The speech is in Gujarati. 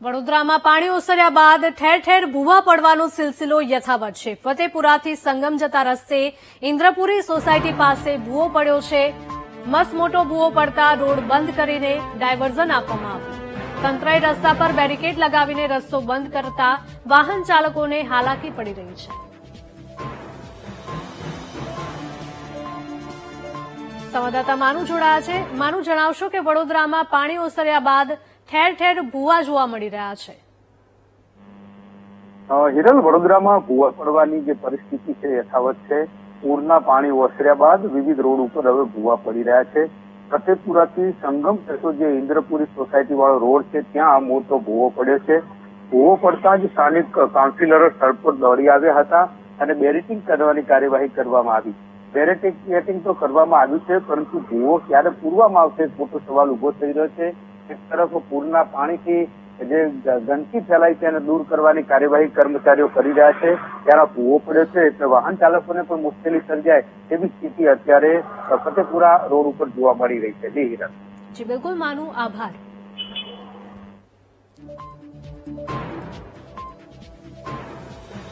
વડોદરામાં પાણી ઓસર્યા બાદ ઠેર ઠેર ભૂવા પડવાનો સિલસિલો યથાવત છે. ફતેપુરાથી સંગમ જતા રસ્તે ઇન્દ્રપુરી સોસાયટી પાસે ભૂવો પડ્યો છે. મસ્ત મોટો ભૂવો પડતા રોડ બંધ કરીને ડાયવર્ઝન આપવામાં આવ્યું. તંત્રએ રસ્તા પર બેરિકેડ લગાવીને રસ્તો બંધ કરતા વાહન ચાલકોને હાલાકી પડી રહી છે. સંવાદદાતા માનુ જોડાયા છે. માનુ જણાવશો કે વડોદરામાં પાણી ઓસર્યા બાદ ઠેર ઠેર ભૂવા જોવા મળી રહ્યા છે. હિરલ વડોદરામાં ભૂવા પડવાની જે પરિસ્થિતિ છે, યથાવત છે. પૂરના પાણી ઓસર્યા બાદ વિવિધ રોડ ઉપર હવે ભૂવા પડી રહ્યા છે. ફતેપુરાથી સંગમ થતો જે ઇન્દ્રપુરી સોસાયટી વાળો રોડ છે, ત્યાં મોટો ભૂવો પડ્યો છે. ભૂવો પડતા જ સ્થાનિક કાઉન્સિલરો સ્થળ પર દોડી આવ્યા હતા અને બેરેટિંગ કરવાની કાર્યવાહી કરવામાં આવી. બેરેટિંગ તો કરવામાં આવ્યું છે, પરંતુ ભૂવો ક્યારે પૂરવામાં આવશે મોટો સવાલ ઊભો થઈ રહ્યો છે. એક પૂરના પાણીથી જે ગંદકી ફેલાઈ છે એને દૂર કરવાની કાર્યવાહી કર્મચારીઓ કરી રહ્યા છે. ત્યારે કુવો પડ્યો છે, એટલે વાહન ચાલકોને પણ મુશ્કેલી સર્જાય તેવી સ્થિતિ અત્યારે ફતેપુરા રોડ ઉપર જોવા મળી રહી છે. જી હિરલ જી, બિલકુલ, માનું આભાર.